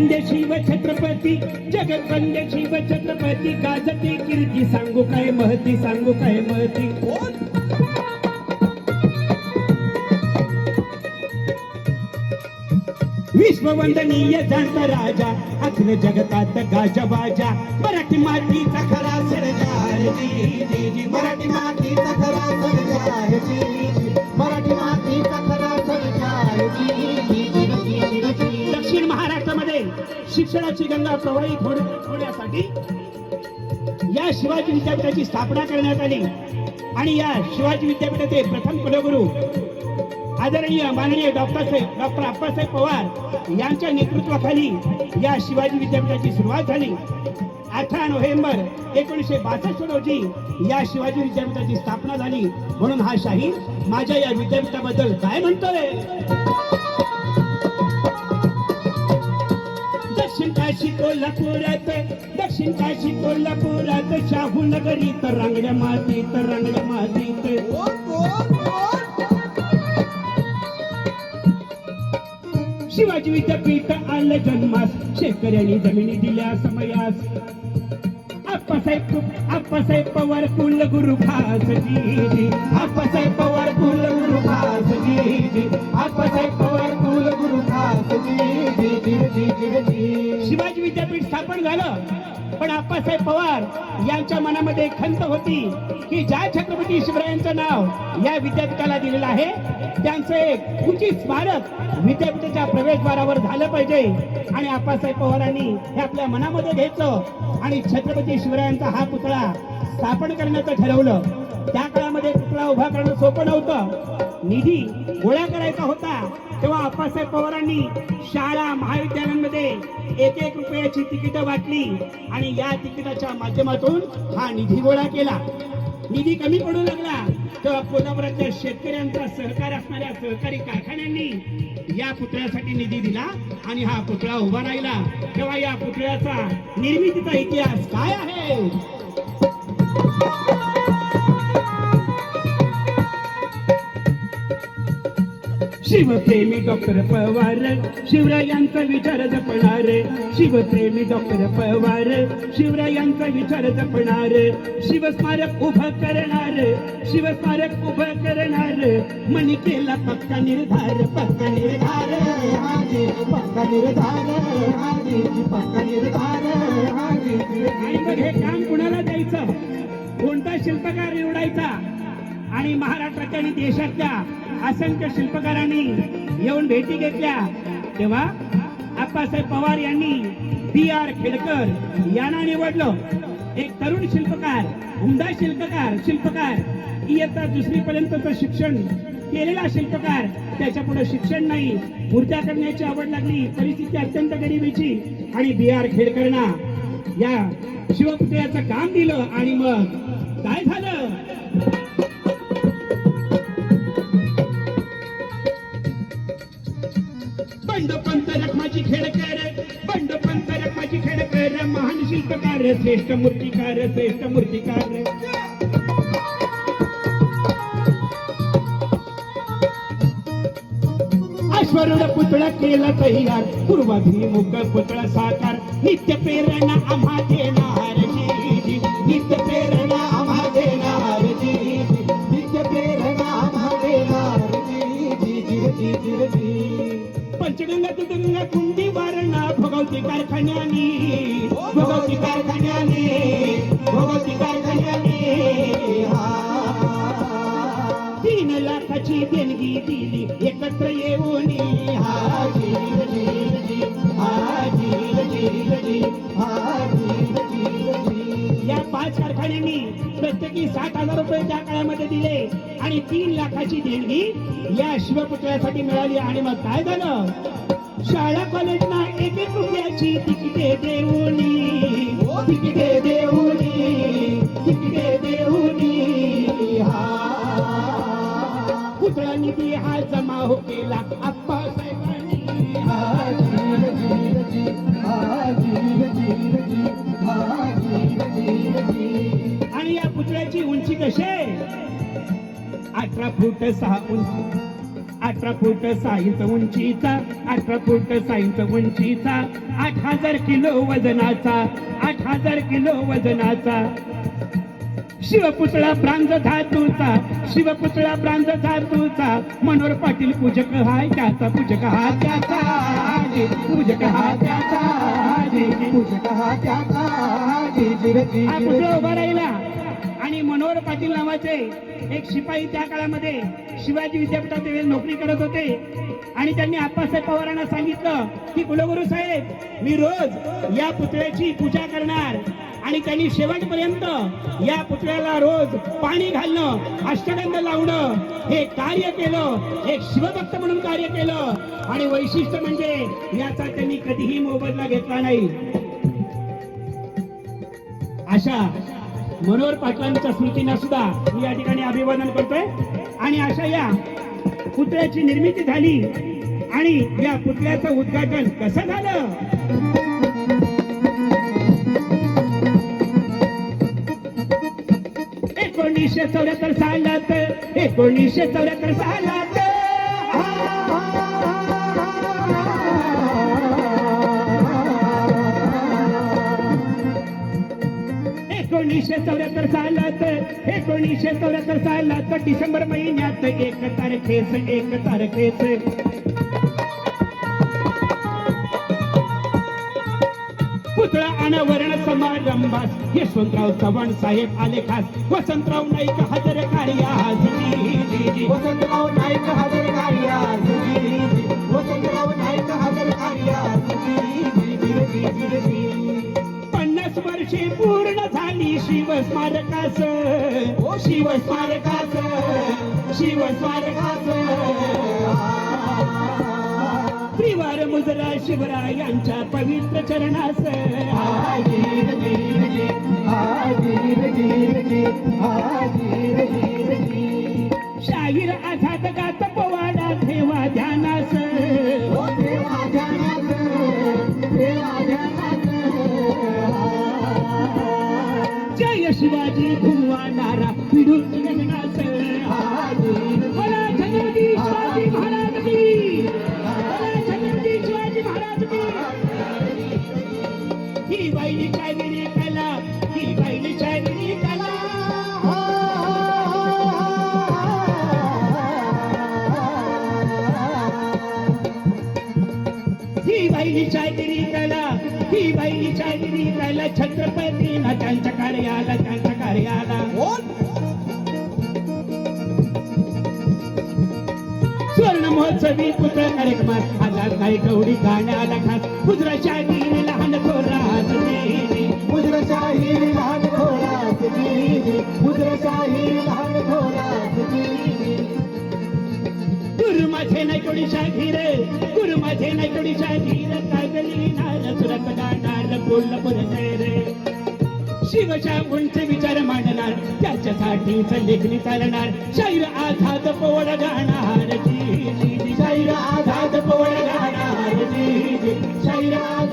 जगतवंद्य शिव छत्रपती जगतवंद्य शिव छत्रपती गाजते कीर्ती सांगू काय महती सांगू काय महती. विश्ववंदनीय जात राजा अखिल जगतात गाजा बाजा. मराठी मातीचा खरा सरदार मराठी मातीचा खरा सरकार शिक्षणाची गंगा प्रवाहित होण्यासाठी या शिवाजी विद्यापीठाची स्थापना करण्यात आली. आणि या शिवाजी विद्यापीठाचे प्रथम कुलगुरू आदरणीय माननीय डॉक्टर साहेब डॉक्टर अप्पासाहेब पवार यांच्या नेतृत्वाखाली या शिवाजी विद्यापीठाची सुरुवात झाली. अठरा नोव्हेंबर एकोणीसशे बासष्ट रोजी या शिवाजी विद्यापीठाची स्थापना झाली. म्हणून हा शाही माझ्या या विद्यापीठाबद्दल काय म्हणतोय? काशी कोल्हापुरात दक्षिण काशी कोल्हापुरात शाहू नगरीत रांगड्या मातीत रांगड्या मातीत कोण, कोण, कोण? शिवाजी विद्यापीठ आलं जन्मास शेतकऱ्यांनी जमिनी दिल्या समयास आप्पासाहेब आप्पासाहेब पवार कुल गुरु खास जी जी आप्पासाहेब पवार कुल गुरु खास जी जी आप्पासाहेब पवार कुलगुरू खास जी, जी, जी, जी, जी, जी. पण झालं. पण आप्पासाहेब पवार यांच्या मनामध्ये खंत होती की ज्या छत्रपती शिवरायांचं नाव या विद्यापीठाला दिलेलं आहे त्यांचं एक उचित स्मारक विद्यापीठाच्या प्रवेशद्वारावर झालं पाहिजे. आणि आप्पासाहेब पवारांनी हे आपल्या मनामध्ये घेतलं आणि छत्रपती शिवरायांचा हा पुतळा स्थापन करण्याचं ठरवलं. त्या काळामध्ये पुतळा उभा करणं सोपं नव्हतं. निधी गोळा करायचा होता. तेव्हा आप्पासाहेब पवारांनी शाळा महाविद्यालयांमध्ये एक एक रुपयाची तिकीटं वाटली आणि या तिकिटाच्या माध्यमातून हा निधी गोळा केला. निधी कमी पडू लागला तेव्हा कोल्हापुरातल्या शेतकऱ्यांचा सहकार असणाऱ्या सहकारी कारखान्यांनी या पुतळ्यासाठी निधी दिला आणि हा पुतळा उभा राहिला. तेव्हा या पुतळ्याचा निर्मितीचा इतिहास काय आहे? शिवप्रेमी डॉक्टर पवार शिवरायांचा विचार जपणार. शिवप्रेमी डॉक्टर पवार शिवरायांचा विचार जपणार. शिवस्मारक उभं करणार शिवस्मारक उभं करणार. मनी केला पक्का निर्धार पक्का निर्धार. हाजी, पक्का निर्धार हाजी, पक्का निर्धार हाजी, आणि मग हे काम कुणाला द्यायचं? कोणता शिल्पकार निवडायचा? आणि महाराष्ट्राच्या आणि देशातल्या असंख्य शिल्पकारांनी येऊन भेटी घेतल्या. तेव्हा आप्पासाहेब पवार यांनी बी आर खेडकर यांना निवडलं. एक तरुण शिल्पकार उमदा शिल्पकार शिल्पकार. इयत्ता दुसरी पर्यंतचं शिक्षण केलेला शिल्पकार. त्याच्या पुढे शिक्षण नाही. मूर्त्या करण्याची आवड लागली. परिस्थिती अत्यंत गरिबीची. आणि बी आर खेडकरना या शिवपुतळ्याचं काम दिलं आणि मग काय झालं? बंड पंत रखमाची खेळ कर बंड पंत रखमाची खेळ कर महान शिल्पकार श्रेष्ठ मूर्तिकार श्रेष्ठ मूर्तिकार. अश्वरूढ पुतळा केला तयार पूर्वाभिमुख पुतळा साकार नित्य प्रेरणा भगवती कारखान्याने भगवती कारखान्याने तीन लाखाची देणगी दिली एकत्र येऊन हा जीव, जीव, या पाच कारखान्यांनी प्रत्येकी साठ हजार रुपये त्या काळामध्ये दिले आणि तीन लाखाची देणगी या शिवपुतळ्यासाठी मिळाली. आणि मग काय झालं? शाळा कॉलेजना एक एक रुपयाची तिकिटे देऊनी तिकिटे देऊनी तिकिटे देऊनी हा पुतळा निधी हा जमा हो केला आप्पा साहेबांनी आणि या पुतळ्याची उंची कशी अठरा फूट सहा उंची अठरा फूट साईंच उंचीचा अठरा फूट साईंच उंचीचा आठ हजार किलो वजनाचा आठ हजार किलो वजनाचा. शिवपुतळा ब्रांज धातूचा शिवपुतळा ब्रांज धातूचा. मनोहर पाटील पूजक हाय त्याचा पूजक हा त्याचा. पूजक हा त्याचा. पूजक हा त्याचा. उभा राहिला. आणि मनोहर पाटील नावाचे एक शिपाई त्या काळामध्ये शिवाजी विद्यापीठात नोकरी करत होते. आणि त्यांनी आप्पासाहेब पवारांना सांगितलं की कुलगुरू साहेब मी रोज या पुतळ्याची पूजा करणार. आणि त्यांनी शेवटपर्यंत या पुतळ्याला रोज पाणी घालणं अष्टगंध लावणं हे कार्य केलं. एक शिवभक्त म्हणून कार्य केलं. आणि वैशिष्ट्य म्हणजे याचा त्यांनी कधीही मोबदला घेतला नाही. अशा मनोहर पाटलांच्या स्मृतींना सुद्धा मी या ठिकाणी अभिवादन करतोय. आणि अशा या पुतळ्याची निर्मिती झाली. आणि या पुतळ्याचं उद्घाटन कसं झालं? एकोणीसशे चौऱ्याहत्तर सालात एकोणीसशे चौऱ्याहत्तर सालात एकोणीसशे चौऱ्याहत्तर सालात एकोणीसशे चौऱ्याहत्तर सालात डिसेंबर महिन्यात एक तारखेस एक तारखेस पुतळा अनावरण समारंभास यशवंतराव चव्हाण साहेब आले खास वसंतराव नाईक हजर कार्या वसंतराव नाईक हजर कार्या वसंतराव नाईक हजर कार्यास पन्नास वर्षे पूर्ण झाली ओ शिव स्मारकास शिव त्रिवार मुजरा शिवरायांच्या पवित्र चरणास शाहीर आझाद गात पवाडा ठेवा ध्यानास ओ देवा ध्यानात, देवा ध्यानात. जय बाईली चायगिरी कला ही बाईली चायगिरी कला छत्रपती ना त्यांच्या कार्याला त्यांच्या कार्याला. सुवर्ण महोत्सवी पुत्र कार्यक्रमात हजार काही गौडी गाण्याला खास. गुजराच्या दिली लहान थोरात दिली. मुद्रशाही लहान थोरात जी मुद्रशाही लहान थोरात गुरु माझे नाही कोणी शाहीर गुरु माझे नाही कोणी कागली शिवच्या गुणचे विचार मांडणार त्याच्यासाठी लेखणी चालणार. शैर आझाद पोवड गाणार शैर आझाद गाणार शैर जी.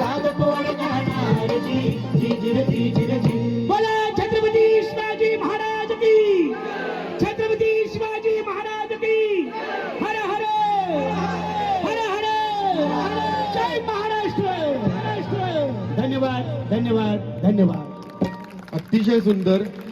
अतिशय सुंदर.